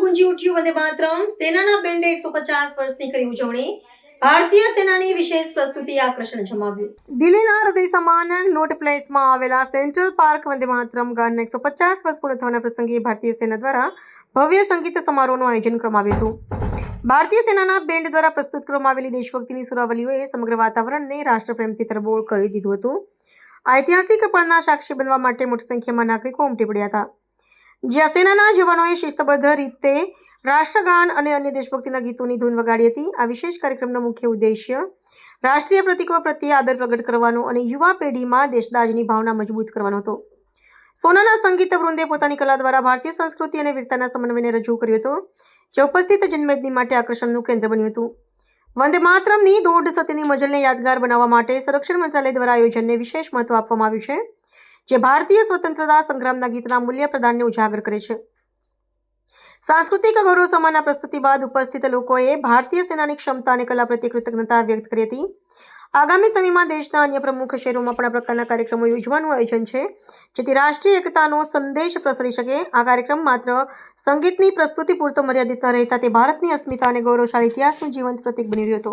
ગુંજી ઉઠ્યું વંદે માતરમ. સેનાના બેન્ડે એકસો પચાસ વર્ષની કરી ઉજવણી. ભારતીય સેનાની વિશેષ પ્રસ્તુતિ આકર્ષણ જમાવ્યું. દિલ્હીના હૃદય સમાન નોટ પ્લેસમાં આવેલા સેન્ટ્રલ પાર્ક વંદે માતરમ ગાનના એકસો પચાસ વર્ષ પૂર્ણ થવાના પ્રસંગે ભારતીય સેના દ્વારા ભવ્ય સંગીત સમારોહનું આયોજન કરવામાં આવ્યું હતું. ભારતીય સેનાના બેન્ડ દ્વારા પ્રસ્તુત કરવામાં આવેલી દેશભક્તિની સુરાવલીઓએ સમગ્ર વાતાવરણને રાષ્ટ્રપ્રેમથી તરબોળ કરી દીધું હતું. ઐતિહાસિક પળના સાક્ષી બનવા માટે મોટી સંખ્યામાં નાગરિકો ઉમટી પડ્યા હતા. જ્યાં સેનાના જવાનોએ શિસ્તબદ્ધ રીતે રાષ્ટ્રગાન અને અન્ય દેશભક્તિના ગીતોની ધૂન વગાડી હતી. આ વિશેષ કાર્યક્રમનો મુખ્ય ઉદ્દેશ્ય રાષ્ટ્રીય પ્રતિકો પ્રત્યે આદર પ્રગટ કરવાનો અને યુવા પેઢીમાં દેશદાજની ભાવના મજબૂત કરવાનો હતો. સોનાના સંગીત વૃંદે પોતાની કલા દ્વારા ભારતીય સંસ્કૃતિ અને વીરતાના સમન્વયને રજૂ કર્યો હતો, જે ઉપસ્થિત જન્મેદની માટે આકર્ષણનું કેન્દ્ર બન્યું હતું. વંદે માતરમની દોઢ સતીની મજલને યાદગાર બનાવવા માટે સંરક્ષણ મંત્રાલય દ્વારા આયોજનને વિશેષ મહત્વ આપવામાં આવ્યું છે. જે ભારતીય સ્વતંત્રતા સંગ્રામના ગીતના મૂલ્ય પ્રદાનને ઉજાગર કરે છે. સાંસ્કૃતિક ગૌરવ સમાના પ્રસ્તુતિ બાદ ઉપસ્થિત લોકોએ ભારતીય સેનાની ક્ષમતા અને કલા પ્રત્યે કૃતજ્ઞતા વ્યક્ત કરી હતી. આગામી સમયમાં દેશના અન્ય પ્રમુખ શહેરોમાં પણ આ પ્રકારના કાર્યક્રમો યોજવાનું આયોજન છે, જેથી રાષ્ટ્રીય એકતાનો સંદેશ પ્રસરી શકે. આ કાર્યક્રમ માત્ર સંગીતની પ્રસ્તુતિ પૂરતો મર્યાદિત ન રહેતા, તે ભારતની અસ્મિતા અને ગૌરવશાળી ઇતિહાસનું જીવંત પ્રતીક બની રહ્યો હતો.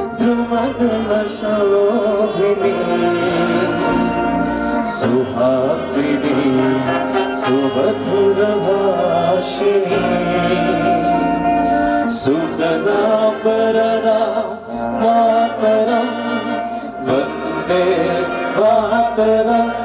सुहासिनी सुमधुरभाषिणी सुवधु परदा मातरं वन्दे मातरम्।